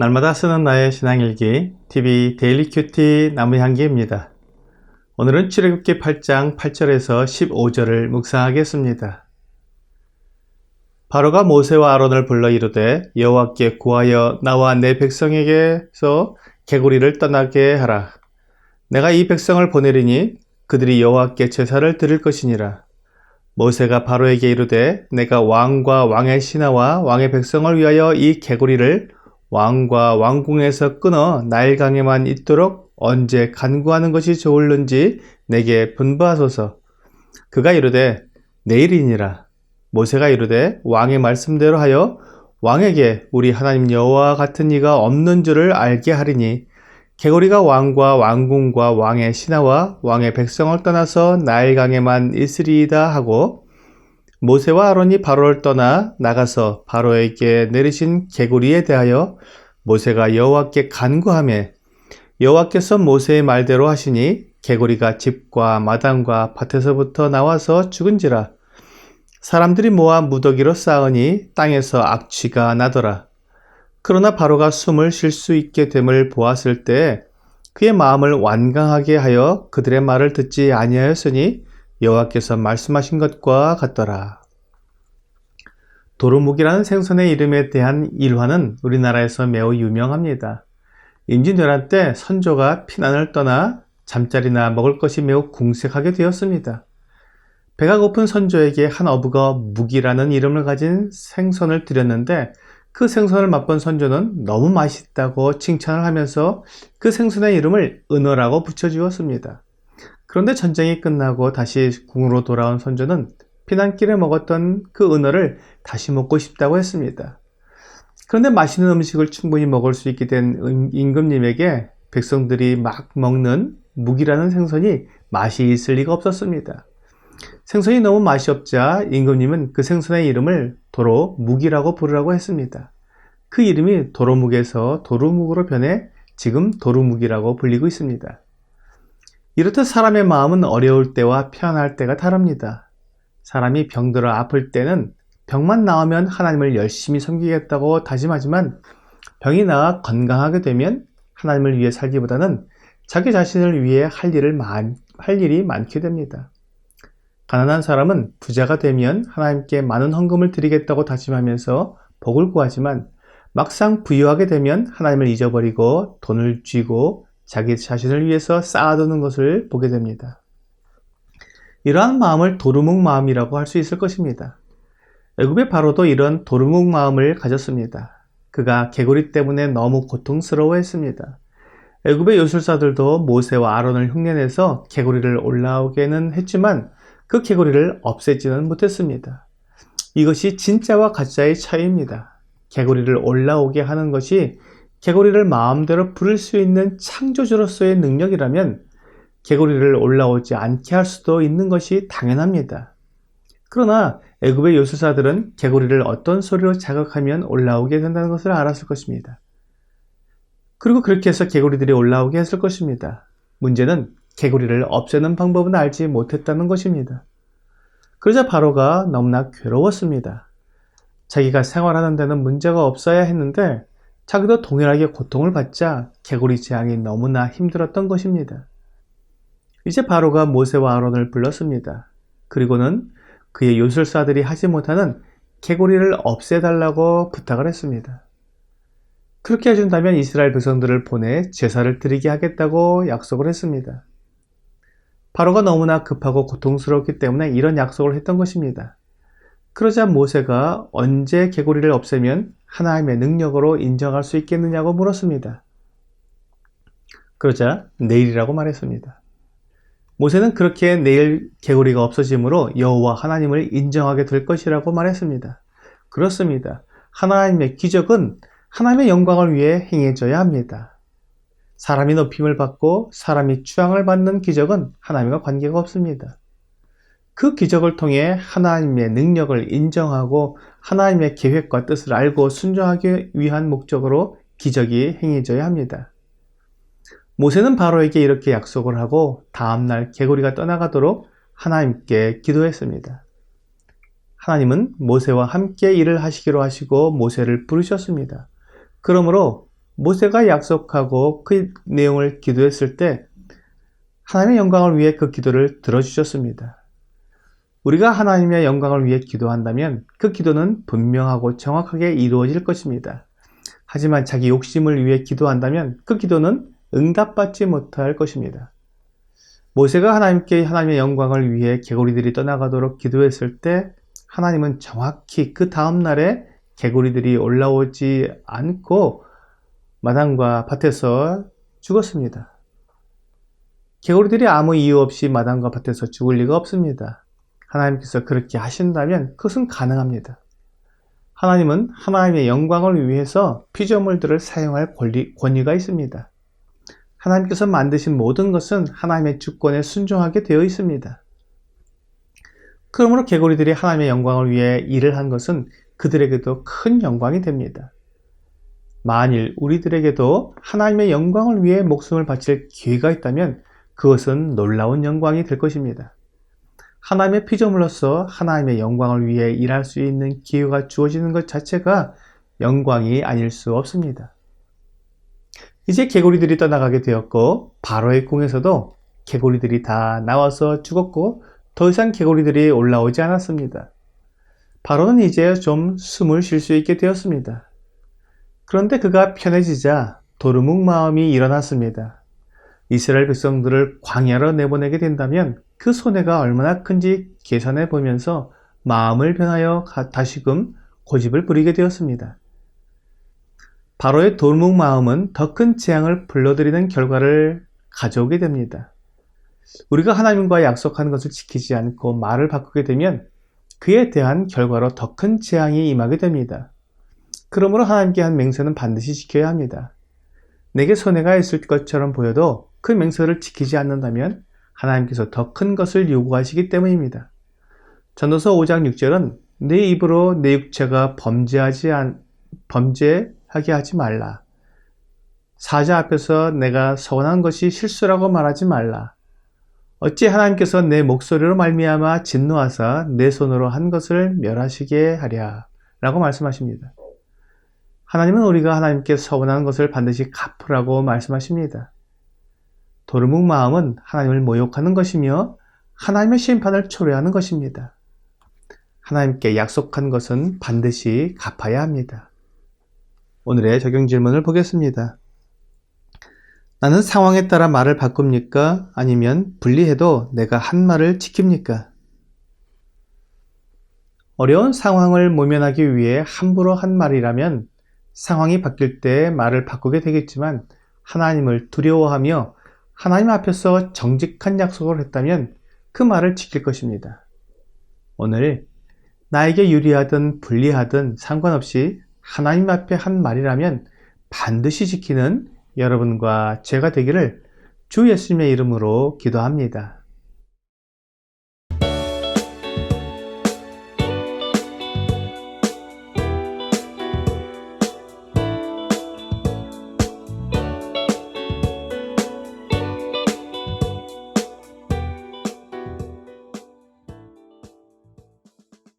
날마다 쓰는 나의 신앙일기 TV 데일리 큐티 나무향기입니다. 오늘은 출애굽기 8장 8절에서 15절을 묵상하겠습니다. 바로가 모세와 아론을 불러 이르되 여호와께 구하여 나와 내 백성에게서 개구리를 떠나게 하라. 내가 이 백성을 보내리니 그들이 여호와께 제사를 드릴 것이니라. 모세가 바로에게 이르되 내가 왕과 왕의 신하와 왕의 백성을 위하여 이 개구리를 왕과 왕궁에서 끊어 나일강에만 있도록 언제 간구하는 것이 좋을는지 내게 분부하소서. 그가 이르되 내일이니라. 모세가 이르되 왕의 말씀대로 하여 왕에게 우리 하나님 여호와 같은 이가 없는 줄을 알게 하리니 개구리가 왕과 왕궁과 왕의 신하와 왕의 백성을 떠나서 나일강에만 있으리이다 하고 모세와 아론이 바로를 떠나 나가서 바로에게 내리신 개구리에 대하여 모세가 여호와께 간구하며 여호와께서 모세의 말대로 하시니 개구리가 집과 마당과 밭에서부터 나와서 죽은지라. 사람들이 모아 무더기로 쌓으니 땅에서 악취가 나더라. 그러나 바로가 숨을 쉴 수 있게 됨을 보았을 때 그의 마음을 완강하게 하여 그들의 말을 듣지 아니하였으니 여호와께서 말씀하신 것과 같더라. 도루묵이라는 생선의 이름에 대한 일화는 우리나라에서 매우 유명합니다. 임진왜란 때 선조가 피난을 떠나 잠자리나 먹을 것이 매우 궁색하게 되었습니다. 배가 고픈 선조에게 한 어부가 묵이라는 이름을 가진 생선을 드렸는데 그 생선을 맛본 선조는 너무 맛있다고 칭찬을 하면서 그 생선의 이름을 은어라고 붙여주었습니다. 그런데 전쟁이 끝나고 다시 궁으로 돌아온 선조는 피난길에 먹었던 그 은어를 다시 먹고 싶다고 했습니다. 그런데 맛있는 음식을 충분히 먹을 수 있게 된 임금님에게 백성들이 막 먹는 묵이라는 생선이 맛이 있을 리가 없었습니다. 생선이 너무 맛이 없자 임금님은 그 생선의 이름을 도로 묵이라고 부르라고 했습니다. 그 이름이 도로묵에서 도루묵으로 변해 지금 도루묵이라고 불리고 있습니다. 이렇듯 사람의 마음은 어려울 때와 편안할 때가 다릅니다. 사람이 병들어 아플 때는 병만 나오면 하나님을 열심히 섬기겠다고 다짐하지만 병이 나아 건강하게 되면 하나님을 위해 살기보다는 자기 자신을 위해 할 일을 많, 할 일이 많게 됩니다. 가난한 사람은 부자가 되면 하나님께 많은 헌금을 드리겠다고 다짐하면서 복을 구하지만 막상 부유하게 되면 하나님을 잊어버리고 돈을 쥐고 자기 자신을 위해서 쌓아두는 것을 보게 됩니다. 이러한 마음을 도루묵 마음이라고 할 수 있을 것입니다. 애굽의 바로도 이런 도루묵 마음을 가졌습니다. 그가 개구리 때문에 너무 고통스러워했습니다. 애굽의 요술사들도 모세와 아론을 흉내내서 개구리를 올라오게는 했지만 그 개구리를 없애지는 못했습니다. 이것이 진짜와 가짜의 차이입니다. 개구리를 올라오게 하는 것이 개구리를 마음대로 부를 수 있는 창조주로서의 능력이라면 개구리를 올라오지 않게 할 수도 있는 것이 당연합니다. 그러나 애굽의 요술사들은 개구리를 어떤 소리로 자극하면 올라오게 된다는 것을 알았을 것입니다. 그리고 그렇게 해서 개구리들이 올라오게 했을 것입니다. 문제는 개구리를 없애는 방법은 알지 못했다는 것입니다. 그러자 바로가 너무나 괴로웠습니다. 자기가 생활하는 데는 문제가 없어야 했는데 자기도 동일하게 고통을 받자 개구리 재앙이 너무나 힘들었던 것입니다. 이제 바로가 모세와 아론을 불렀습니다. 그리고는 그의 요술사들이 하지 못하는 개구리를 없애달라고 부탁을 했습니다. 그렇게 해준다면 이스라엘 백성들을 보내 제사를 드리게 하겠다고 약속을 했습니다. 바로가 너무나 급하고 고통스럽기 때문에 이런 약속을 했던 것입니다. 그러자 모세가 언제 개구리를 없애면 하나님의 능력으로 인정할 수 있겠느냐고 물었습니다. 그러자 내일이라고 말했습니다. 모세는 그렇게 내일 개구리가 없어짐으로 여호와 하나님을 인정하게 될 것이라고 말했습니다. 그렇습니다. 하나님의 기적은 하나님의 영광을 위해 행해져야 합니다. 사람이 높임을 받고 사람이 추앙을 받는 기적은 하나님과 관계가 없습니다. 그 기적을 통해 하나님의 능력을 인정하고 하나님의 계획과 뜻을 알고 순종하기 위한 목적으로 기적이 행해져야 합니다. 모세는 바로에게 이렇게 약속을 하고 다음날 개구리가 떠나가도록 하나님께 기도했습니다. 하나님은 모세와 함께 일을 하시기로 하시고 모세를 부르셨습니다. 그러므로 모세가 약속하고 그 내용을 기도했을 때 하나님의 영광을 위해 그 기도를 들어주셨습니다. 우리가 하나님의 영광을 위해 기도한다면 그 기도는 분명하고 정확하게 이루어질 것입니다. 하지만 자기 욕심을 위해 기도한다면 그 기도는 응답받지 못할 것입니다. 모세가 하나님께 하나님의 영광을 위해 개구리들이 떠나가도록 기도했을 때 하나님은 정확히 그 다음날에 개구리들이 올라오지 않고 마당과 밭에서 죽었습니다. 개구리들이 아무 이유 없이 마당과 밭에서 죽을 리가 없습니다. 하나님께서 그렇게 하신다면 그것은 가능합니다. 하나님은 하나님의 영광을 위해서 피조물들을 사용할 권리, 권위가 있습니다. 하나님께서 만드신 모든 것은 하나님의 주권에 순종하게 되어 있습니다. 그러므로 개구리들이 하나님의 영광을 위해 일을 한 것은 그들에게도 큰 영광이 됩니다. 만일 우리들에게도 하나님의 영광을 위해 목숨을 바칠 기회가 있다면 그것은 놀라운 영광이 될 것입니다. 하나님의 피조물로서 하나님의 영광을 위해 일할 수 있는 기회가 주어지는 것 자체가 영광이 아닐 수 없습니다. 이제 개구리들이 떠나가게 되었고 바로의 궁에서도 개구리들이 다 나와서 죽었고 더 이상 개구리들이 올라오지 않았습니다. 바로는 이제 좀 숨을 쉴 수 있게 되었습니다. 그런데 그가 편해지자 도르묵 마음이 일어났습니다. 이스라엘 백성들을 광야로 내보내게 된다면 그 손해가 얼마나 큰지 계산해 보면서 마음을 변하여 다시금 고집을 부리게 되었습니다. 바로의 돌묵 마음은 더 큰 재앙을 불러들이는 결과를 가져오게 됩니다. 우리가 하나님과 약속한 것을 지키지 않고 말을 바꾸게 되면 그에 대한 결과로 더 큰 재앙이 임하게 됩니다. 그러므로 하나님께 한 맹세는 반드시 지켜야 합니다. 내게 손해가 있을 것처럼 보여도 그 맹세를 지키지 않는다면 하나님께서 더 큰 것을 요구하시기 때문입니다. 전도서 5장 6절은 내 입으로 내 육체가 범죄하지 않, 범죄하게 하지 말라. 사자 앞에서 내가 서원한 것이 실수라고 말하지 말라. 어찌 하나님께서 내 목소리로 말미암아 진노하사 내 손으로 한 것을 멸하시게 하랴 라고 말씀하십니다. 하나님은 우리가 하나님께 서원한 것을 반드시 갚으라고 말씀하십니다. 도르묵 마음은 하나님을 모욕하는 것이며 하나님의 심판을 초래하는 것입니다. 하나님께 약속한 것은 반드시 갚아야 합니다. 오늘의 적용 질문을 보겠습니다. 나는 상황에 따라 말을 바꿉니까? 아니면 분리해도 내가 한 말을 지킵니까? 어려운 상황을 모면하기 위해 함부로 한 말이라면 상황이 바뀔 때 말을 바꾸게 되겠지만 하나님을 두려워하며 하나님 앞에서 정직한 약속을 했다면 그 말을 지킬 것입니다. 오늘 나에게 유리하든 불리하든 상관없이 하나님 앞에 한 말이라면 반드시 지키는 여러분과 제가 되기를 주 예수님의 이름으로 기도합니다.